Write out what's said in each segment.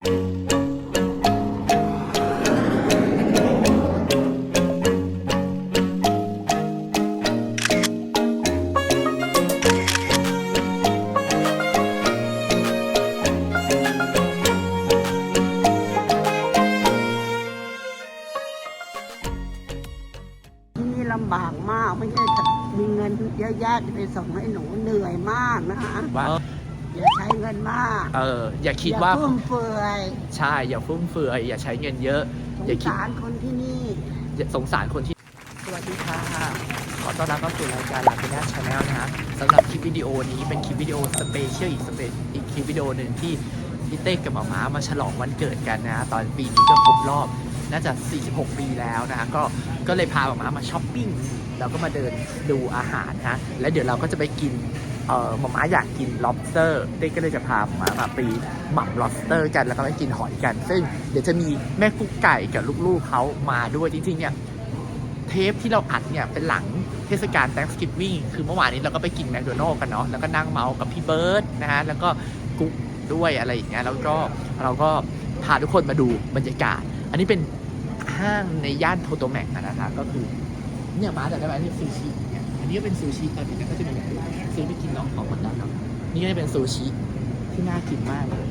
ที่นี่ลำบากมากไม่ใช่มีเงินเยอะแยะจะไปส่งให้หนูเหนื่อยมากนะคะ อย่าใช้เงินมากเอออย่าคิดอย่าว่าฟุ่มเฟือยใช่อย่าฟุ่มเฟือยอย่าใช้เงินเยอะสงอย่าคิดสารคนที่นี่อย่าสงสารคนที่ สวัสดีค่ะ ขอต้อนรับเข้าสู่รายการลาเ n น c h ชาแนลนะฮะสำหรับคลิปวิดีโอนี้เป็นคลิปวิดีโอสเปเชียลอีกสเปอีกคลิปวิดีโอหนึ่งที่พี่เต้กับหมาม้ามาฉลองวันเกิดกันนะฮะตอนปีนี้ก็ครบรอบน่าจะ 46 ปีแล้วนะฮะก็ก็เลยพาหมาม้ามาช้อปปิ้งแล้วก็มาเดินดูอาหารนะแล้วเดี๋ยวเราก็จะไปกิน เออหมาม้าอยากกิน lobster เต้ก็เลยจะพาหมาม้ามาไปหม่ำ lobster กันแล้วก็ไปกินหอยกัน ซึ่งเดี๋ยวจะมีแม่กุ๊กไก่กับลูกๆเขามาด้วยจริงๆเนี่ยเทปที่เราอัดเนี่ยเป็นหลังเทศกาล Thanksgiving คือเมื่อวานนี้เราก็ไปกินแมคโดนัลล์กันเนาะแล้วก็นั่งเมาส์กับพี่เบิร์ดนะฮะแล้วก็กุ๊กด้วยอะไรอย่างเงี้ยแล้วก็เราก็พาทุกคนมาดูบรรยากาศ อันนี้เป็นห้างในย่านโทโตแมกนะคะก็คือเนี่ยมาแต่ได้ไหมนี่ซูชิเนี่ย นนี้ก็เป็นซูชิตอนนี้ก็จะมีซื้อไปกินเนาะของหมดแล้วเนาะนี่ก็จะเป็นซูชิที่น่ากินมากเลย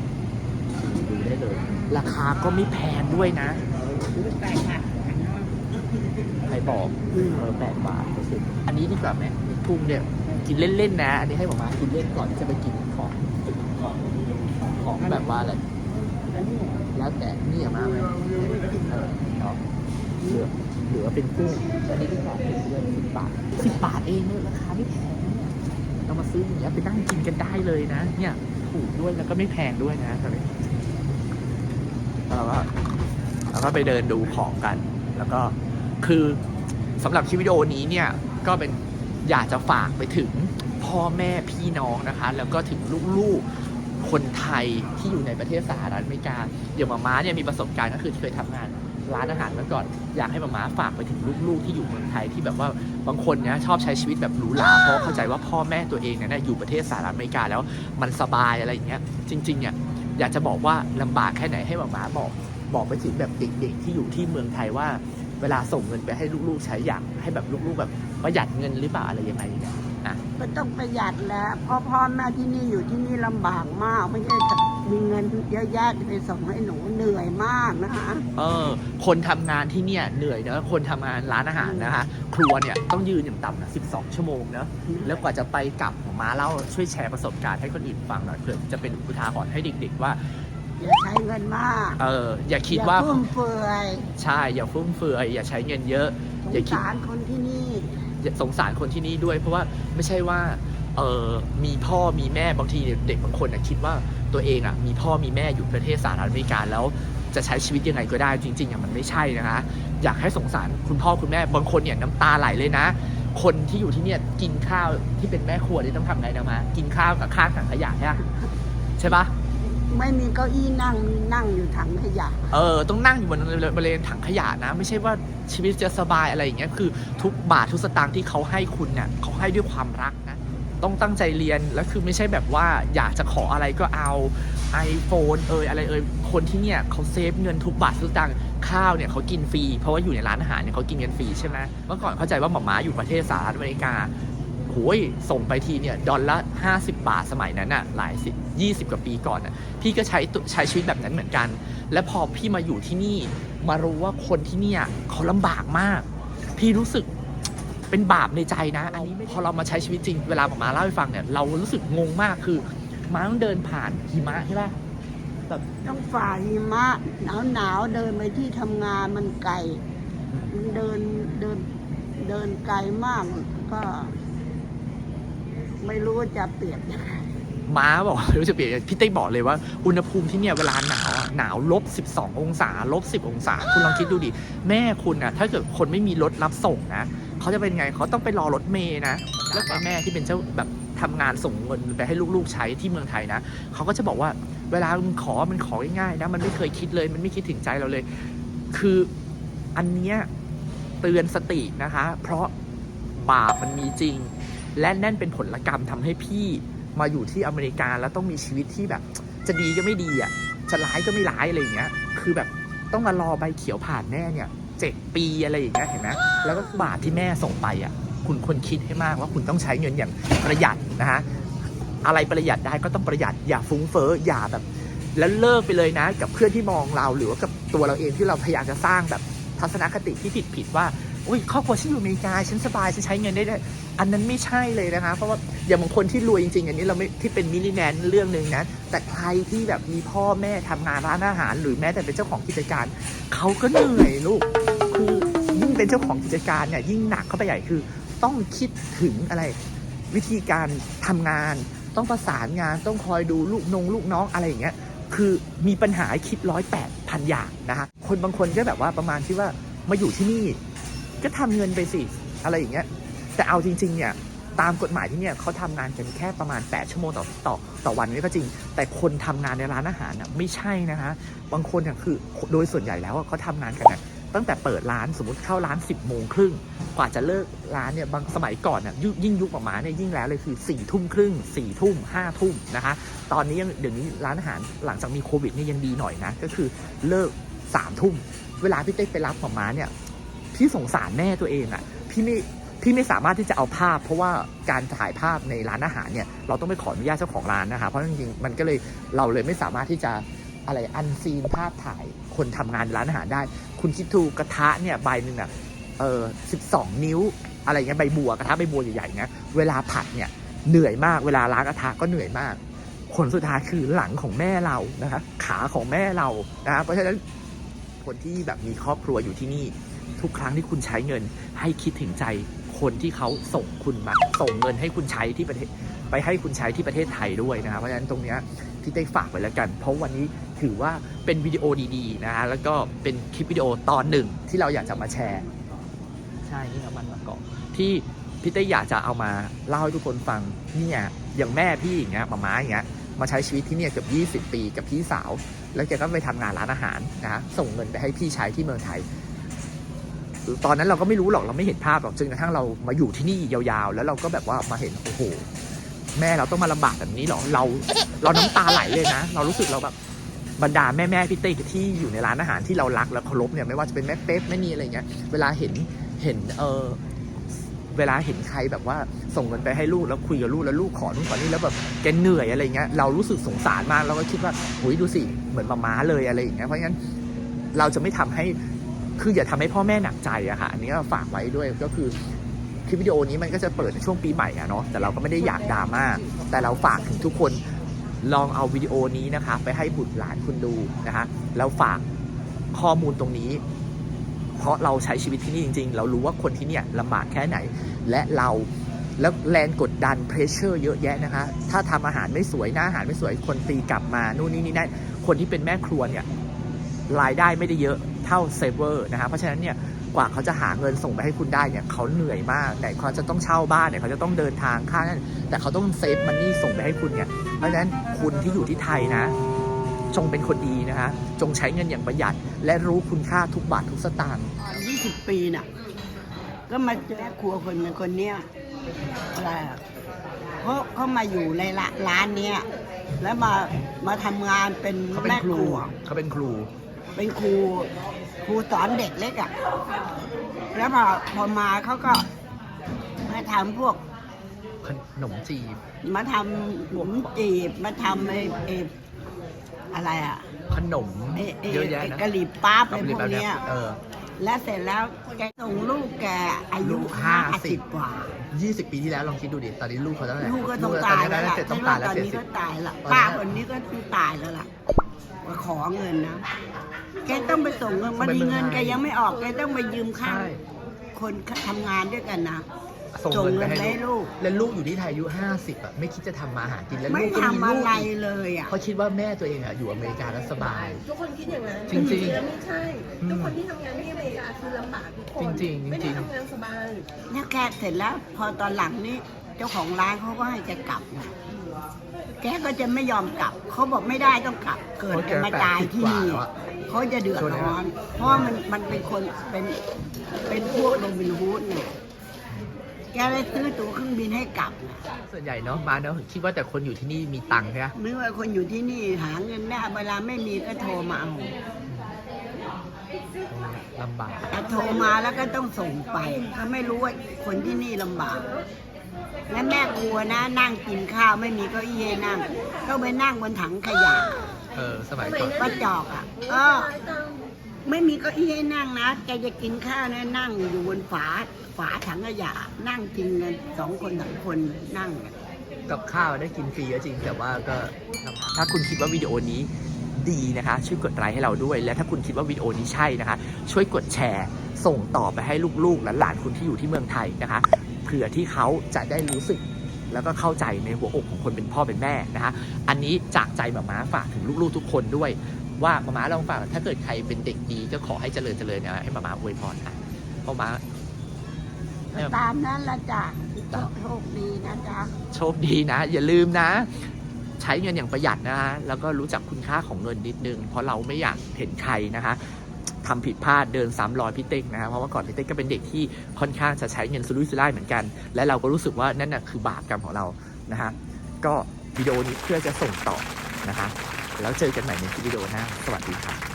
ดูได้เลย ราคาก็ไม่แพงด้วยนะใครบอกเออแปดบาทก็คืออันนี้ดีกว่าไหมกุ้งเนี่ยกินเล่นๆนะ อันนี้ให้หมมากินเล่นก่อนที่จะไปกินของของแบบว่าอะไรแล้วแต่นี่อย่ามาไหมเออเอาเหลือเหลือเป็นกุ้งอันนี้ดีกว่าเป็นเรื่องสิบบาทสิบบาทเองเนี่ยราคาไม่แพงเรามาซื้ออย่างเงี้ยไปนั่งกินกันได้เลยนะ เนี่ยถูกด้วยแล้วก็ไม่แพงด้วยนะตอนนี้เราก็เราก็ไปเดินดูของกัน แล้วก็คือสำหรับคลิปวิดีโอนี้เนี่ยก็เป็นอยากจะฝากไปถึงพ่อแม่พี่น้องนะคะ แล้วก็ถึงลูกๆคนไทยที่อยู่ในประเทศสหรัฐอเมริกาอย่างมาม้าเนี่ยมีประสบการณ์ก็คือเคยทำงาน ร้านอาหารมาก่อน อยากให้มาม้าฝากไปถึงลูกๆที่อยู่เมืองไทยที่แบบว่าบางคนเนี่ยชอบใช้ชีวิตแบบหรูหราเพราะเข้าใจว่าพ่อแม่ตัวเองเนี่ยอยู่ประเทศสหรัฐอเมริกาแล้วมันสบายอะไรอย่างเงี้ยจริงๆเนี่ยอยากจะบอกว่าลำบากแค่ไหนให้มาม้าบอกบอกไปถึงแบบเด็กๆที่อยู่ที่เมืองไทยว่า เวลาส่งเงินไปให้ลูกๆใช้อย่างให้แบบลูกๆแบบประหยัดเงินหรือเปล่าอะไรยังไงเนี่ยนะก็ต้องประหยัดแล้วพราะพ่อแม่ที่นี่อยู่ที่นี่ลำบากมากไม่ใช่ มีเงินเยอะแยะจะไปส่งให้หนูเหนื่อยมากนะคะ เออ คนทำงานที่เนี่ยเหนื่อยเนอะคนทำงานร้านอาหารนะคะ ครัวเนี่ยต้องยืนอย่างต่ำนะ12 ชั่วโมงเนอะแล้วกว่าจะไปกลับมาเล่าช่วยแชร์ประสบการณ์ให้คนอื่นฟังหน่อยเผื่อจะเป็นอุทาหรณ์ให้เด็ก ๆ ว่าอย่าใช้เงินมากเอออย่าคิดว่าอย่ฟุ่มเฟือยใช่อย่าฟุ่มเฟือยอย่าใช้เงินเยอะ สอย่างคิด สารคนที่นี่ สงสารคนที่นี่ด้วยเพราะว่าไม่ใช่ว่า เออมีพ่อมีแม่บางทีเด็กบางคนนะคิดว่าตัวเองอะมีพ่อมีแม่อยู่ประเทศสหรัฐอเมริกาแล้วจะใช้ชีวิตยังไงก็ได้จริงๆอะมันไม่ใช่นะคะ อยากให้สงสารคุณพ่อคุณแม่บางคนเนี่ยน้ำตาไหลเลยนะ คนที่อยู่ที่เนี่ยกินข้าวที่เป็นแม่ครัวนี่ต้องทำไงนะมากินข้าวกับข้างถังขยะใช่ปะใช่ปะไม่มีเก้าอี้นั่งมีนั่งอยู่ถังขยะ เออต้องนั่งอยู่บนบริเวณถังขยะนะ ไม่ใช่ว่าชีวิตจะสบายอะไรอย่างเงี้ยคือ ทุกบาททุกสตางค์ที่เขาให้คุณเนี่ยเขาให้ด้วยความรักนะ ต้องตั้งใจเรียน แล้วคือไม่ใช่แบบว่าอยากจะขออะไรก็เอา iPhone เอยอะไรเอยคนที่เนี่ยเขาเซฟเงินทุกบาททุกตางค์ข้าวเนี่ยเขากินฟรี เพราะว่าอยู่ในร้านอาหารเนี่ยเขากินเงินฟรีใช่ไหมเมื่อก่อนเข้าใจว่าหมาม้าอยู่ประเทศสหรัฐอเมริกาโหยส่งไปทีเนี่ยดอลละ50 บาทสมัยนั้นอะหลายสิบยี่สิบกว่าปีก่อนอะพี่ก็ใช้ใช้ชีวิตแบบนั้นเหมือนกัน และพอพี่มาอยู่ที่นี่ มารู้ว่าคนที่เนี่ยเขาลำบากมาก พี่รู้สึก เป็นบาปในใจนะ อันนี้พอเรามาใช้ชีวิตจริง เวลาหมอมาเล่าให้ฟังเนี่ย เรารู้สึกงงมากคือม้าต้องเดินผ่านหิมะใช่ปะแบบต้องฝ่าหิมะหนาวหนาวๆเดินไปที่ทำงานมันไกลมันเดินเดินเดินไกลมากก็ ไม่รู้ว่าจะเปรียบยังไงม้าบอกรู้จะเปลี่ยนพี่เต้บอกเลยว่าอุณหภูมิที่เนี่ยเวลาหนาวอะหนาวลบ 12 องศาลบ 10 องศา คุณลองคิดดูดิ แม่คุณอะถ้าเกิดคนไม่มีรถรับส่งนะ เขาจะเป็นไงเขาต้องไปรอรถเมย์นะแล้วแม่ที่เป็นเจ้าแบบทำงานส่งเงินไปให้ลูกๆใช้ที่เมืองไทยนะเขาก็จะบอกว่าเวลามึงขอมันของ่ายๆนะมันไม่เคยคิดเลย มันไม่คิดถึงใจเราเลย คืออันเนี้ยเตือนสตินะคะ เพราะบาปมันมีจริง และนั่นเป็นผลกรรมทำให้พี่มาอยู่ที่อเมริกาแล้วต้องมีชีวิตที่แบบ จะดีก็ไม่ดีอะจะร้ายก็ไม่ร้ายอะไรอย่างเงี้ย คือแบบต้องมารอใบเขียวผ่านแม่เนี่ย เจ็ดปีอะไรอย่างเงี้ยเห็นไหมแล้วก็บาทที่แม่ส่งไปอะคุณควรคิดให้มากว่าคุณต้องใช้เงินอย่างประหยัดนะฮะอะไรประหยัดได้ก็ต้องประหยัดอย่าฟุ้งเฟ้ออย่าแบบ แล้วเลิกไปเลยนะ กับเพื่อนที่มองเราหรือว่ากับตัวเราเองที่เราพยายามจะสร้างแบบทัศนคติที่ผิดผิดๆว่าอุ้ยครอบครัวฉันอยู่อเมริกาฉันสบายฉันใช้เงินได้ได้ อันนั้นไม่ใช่เลยนะคะ เพราะว่าอย่างบางคนที่รวยจริง ๆ อันนี้เราไม่ที่เป็นมิลลิแนนเรื่องหนึ่งนะแต่ใครที่แบบมีพ่อแม่ทำงานร้านอาหาร หรือแม้แต่เป็นเจ้าของกิจการเขาก็เหนื่อยลูก คือยิ่งเป็นเจ้าของกิจการเนี่ยยิ่งหนักเข้าไปใหญ่คือ ต้องคิดถึงอะไร วิธีการทำงาน ต้องประสานงานต้องคอยดูลูกนงลูกน้องอะไรอย่างเงี้ยคือมีปัญหาคิดร้อยแปดพันอย่างนะคะคนบางคนก็แบบว่าประมาณที่ว่ามาอยู่ที่นี่ ก็ทำเงินไปสิอะไรอย่างเงี้ยแต่เอาจริง ๆ เนี่ยตามกฎหมายที่เนี่ยเขาทำงานกันแค่ประมาณ 8 ชั่วโมงต่อต่อต่อวันนี่ก็จริง แต่คนทำงานในร้านอาหารน่ะไม่ใช่นะคะบางคนเนี่ยคือโดยส่วนใหญ่แล้วเขาทำงานกันน่ะ ตั้งแต่เปิดร้านสมมติเข้าร้าน 10บโมงครึ่งกว่าจะเลิกร้านเนี่ยบางสมัยก่อนน่ยยิ่งยุคประมาณเนี่ยยิ่งแล้วเลยคือ4ี่ทุ่มครึ่งสี่ทุ่มห้าทุ่มนะคะ ตอนนี้ยังเดี๋ยวนี้ร้านอาหารหลังจากมีโควิดเนี่ยยังดีหน่อยนะ ก็คือเลิกสามทุ่ม เวลาพี่เต้ไปรับหมาม้าเนี่ยพี่สงสารแม่ตัวเองอะ่ะพี่ไม่พี่ไม่สามารถที่จะเอาภาพ เพราะว่าการถ่ายภาพในร้านอาหารเนี่ยเราต้องไปขออนุญาตเจ้าของร้านนะคะเพราะจริงๆมันก็เลยเราเลยไม่สามารถที่จะ อะไรอันซีนภาพถ่ายคนทำงานร้านอาหารได้ คุณคิดดูกระทะเนี่ยใบหนึ่งอะเออสิบสองนิ้ว อะไรเงี้ยใบบัวกระทะใบบัวใหญ่ๆเงี้ยเวลาผัดเนี่ยเหนื่อยมากเวลาล้างกระทะก็เหนื่อยมากผลสุดท้ายคือหลังของแม่เรานะคะขาของแม่เรานะคะเพราะฉะนั้นคนที่แบบมีครอบครัวอยู่ที่นี่ ทุกครั้งที่คุณใช้เงิน ให้คิดถึงใจคนที่เขาส่งคุณมาส่งเงินให้คุณใช้ที่ประเทศไปให้คุณใช้ที่ประเทศไทยด้วยนะครับเพราะฉะนั้นตรงเนี้ยพี่เต้ฝากไว้แล้วกัน เพราะวันนี้ ถือว่าเป็นวิดีโอดีๆนะฮะแล้วก็เป็นคลิปวิดีโอตอนหนึ่งที่เราอยากจะมาแชร์ ใช่นี่น้ำมันมะกอกที่พี่เต้อยากจะเอามาเล่าให้ทุกคนฟังเนี่ยอย่างแม่พี่อย่างเงี้ยมาม้าอย่างเงี้ยมาใช้ชีวิตที่เนี่ยเกือบ20 ปีกับพี่สาว แล้วแกก็ไปทำงานร้านอาหารนะส่งเงินไปให้พี่ใช้ที่เมืองไทย ตอนนั้นเราก็ไม่รู้หรอกเราไม่เห็นภาพหรอกจนกระทั่งเรามาอยู่ที่นี่ยาวๆ แล้วเราก็แบบว่ามาเห็นโอ้โห แม่เราต้องมาลำบากแบบนี้หรอเรา เราน้ำตาไหลเลยนะ เรารู้สึกเราแบบ บรรดาแม่แม่ๆพี่เต้ที่อยู่ในร้านอาหารที่เรารักและเคารพเนี่ยไม่ว่าจะเป็นแม่เป๊ปแม่นีอะไรเงี้ยเวลาเห็นเห็นเออเวลาเห็นใครแบบว่าส่งเงินไปให้ลูกแล้วคุยกับลูกแล้วลูกขอนู่นขอนี่แล้วแบบแกเหนื่อยอะไรเงี้ยเรารู้สึกสงสารมากเราก็คิดว่าโอ้ยดูสิเหมือนมาม้าเลยอะไรอย่างเงี้ยเพราะงั้นเราจะไม่ทำให้คืออย่าทำให้พ่อแม่หนักใจอะค่ะอันนี้ก็ฝากไว้ด้วยก็คือคลิปวิดีโอนี้มันก็จะเปิดในช่วงปีใหม่อะเนาะแต่เราก็ไม่ได้อยากดราม่าแต่เราฝากถึงทุกคน ลองเอาวิดีโอนี้นะคะไปให้บุตรหลานคุณดูนะคะแล้วฝากข้อมูลตรงนี้ เพราะเราใช้ชีวิตที่นี่จริง ๆ เรารู้ว่าคนที่เนี่ยลำบากแค่ไหน และเราแล้วแรงกดดันเพรสเชอร์เยอะแยะนะคะ ถ้าทำอาหารไม่สวยหน้าอาหารไม่สวยคนตีกลับมานู่นนี่นี่นั่นคนที่เป็นแม่ครัวเนี่ยรายได้ไม่ได้เยอะเท่าเซฟเวอร์นะคะเพราะฉะนั้นเนี่ยกว่าเขาจะหาเงินส่งไปให้คุณได้เนี่ยเขาเหนื่อยมากแต่เขาจะต้องเช่าบ้านเนี่ยเขาจะต้องเดินทางค่านั้นแต่เขาต้องเซฟมันนี่ส่งไปให้คุณเนี่ย เพราะฉะนั้นคุณที่อยู่ที่ไทยนะ จงเป็นคนดีนะคะ จงใช้เงินอย่างประหยัด และรู้คุณค่าทุกบาททุกสตางค์ตอนยี่สิบปีน่ะ ก็มาเจอครัวคนหนึ่งคนเนี้ยอะไรอะเขาเขามาอยู่ในละร้านเนี้ยแล้วมามาทำงานเป็นเขาเป็นแม่คครู รัว เขาเป็นครู เป็นครูครูสอนเด็กเล็กอะ แล้วพอพอมาเขาก็มาทำพวก ขนมจีบ มาทำหมุนจีบมาทำไอ้ไอ้อะไรอะขนมไอ้ไอ้เยอะแยะไอ้นะกะหรี่ปั๊บกัไอ้บพวกเนี้ย เออ และเสร็จแล้วแกส่งลูกแกอายุลูกห้า50สิบกว่า ยี่สิบปีที่แล้วลองคิดดูดิ ตอนนี้ลูกเขาเท่าไหร่ลูกก็ต้องตตายอนแล้วนี้ล่ะเจ็ดต้องไม่ตาว่ายตแล้วอนเจ็ดนี้สิบ ก็ตายละตอนนี้ป้าคนนี้ก็ต้องตายแล้วล่ะมาขอเงินนะ แกต้องไปส่งเงินบางทีเงินแกยังไม่ออกแกต้องไปยืมข้างใช่ คนทำงานด้วยกันนะ ส่งส่งเงินเงินไปไปให้ให้ลูกลูกแล้วลูกอยู่ที่ไทยอายุห้าสิบอะไม่คิดจะทำมาหากินแล้วไม่ลูกก็มีทำลูอะกไรอีกเลยอะเพราะคิดว่าแม่ตัวเองอะอยู่อเมริกาแล้วสบาย ทุกคนคิดอย่างนั้นจริงๆแล้วไม่ใช่ อืมทุกคนที่ทำงานที่อเมริกาคือลำบากทุกคนจริงๆไม่จริได้งๆ ทำงานสบายเนี่ยแกเสร็จแล้ว พอตอนหลังนี่เจ้าของร้านเขาก็ให้แกกลับนะแกก็จะไม่ยอมกลับ เขาบอกไม่ได้ต้องกลับ เกิดเพราะแกจะมาตายที่นี่80กว่าแล้วอะ เขาจะเดือดร้อน เพราะว่ามันมันเป็นคนเป็นเป็นพวกโรบินฮูดเนี่ย แกเลยซื้อตั๋วเครื่องบินให้กลับนะส่วนใหญ่เนาะมาเนาะคิดว่าแต่คนอยู่ที่นี่มีตังค์ใช่ไหมนึกว่าคนอยู่ที่นี่หาเงินได้เวลาไม่มีก็โทรมาเอาลำบากแต่โทรมาแล้วก็ต้องส่งไปก็ไม่รู้ว่าคนที่นี่ลำบากงั้นแม่กลัวนะนั่งกินข้าวไม่มีเก้าอี้ให้นั่งต้องไปนั่งบนถังขยะ เออสมัยก่อน ป้าจอกอะ เออ ไม่มีเก้าอี้ให้นั่งนะแกจะกินข้าวนี่ยนั่งอยู่บนฝาฝาถังขยะนั่งกินกันสองคนสามคนนั่งกันกับข้าวได้กินฟรีก็จริง แต่ว่าก็ถ้าคุณคิดว่าวิดีโอนี้ดีนะคะ ช่วยกดไลค์ให้เราด้วย และถ้าคุณคิดว่าวิดีโอนี้ใช่นะคะ ช่วยกดแชร์ ส่งต่อไปให้ลูกๆและหลานคุณที่อยู่ที่เมืองไทยนะคะเผื่อที่เขาจะได้รู้สึกแล้วก็เข้าใจในหัวอกของคนเป็นพ่อเป็นแม่นะคะอันนี้จากใจหมาม้าฝากถึงลูกๆทุกคนด้วย ว่าหมาม้าลองฝากถ้าเกิดใครเป็นเด็กดีก็ขอให้เจริญเจริญนะให้หมาม้าอวยพรค่ะเพราะหมาให้หมาตามนั้นละจ้ะจ้ะโชคดีนะจ๊ะโชคดีนะ อย่าลืมนะ ใช้เงินอย่างประหยัดนะฮะแล้วก็รู้จักคุณค่าของเงินนิดนึง เพราะเราไม่อยากเห็นใครนะคะทำผิดพลาดเดินซ้ำรอยพี่เต็กนะฮะเพราะว่าก่อนพี่เต็กก็เป็นเด็กที่ค่อนข้างจะใช้เงินสุรุ่ยสุร่ายเหมือนกัน และเราก็รู้สึกว่านั่นน่ะคือบาปกรรมของเรานะฮะก็วิดีโอนี้เพื่อจะส่งต่อนะคะ แล้วเจอกันใหม่ในคลิปวิดีโอหน้า สวัสดีครับ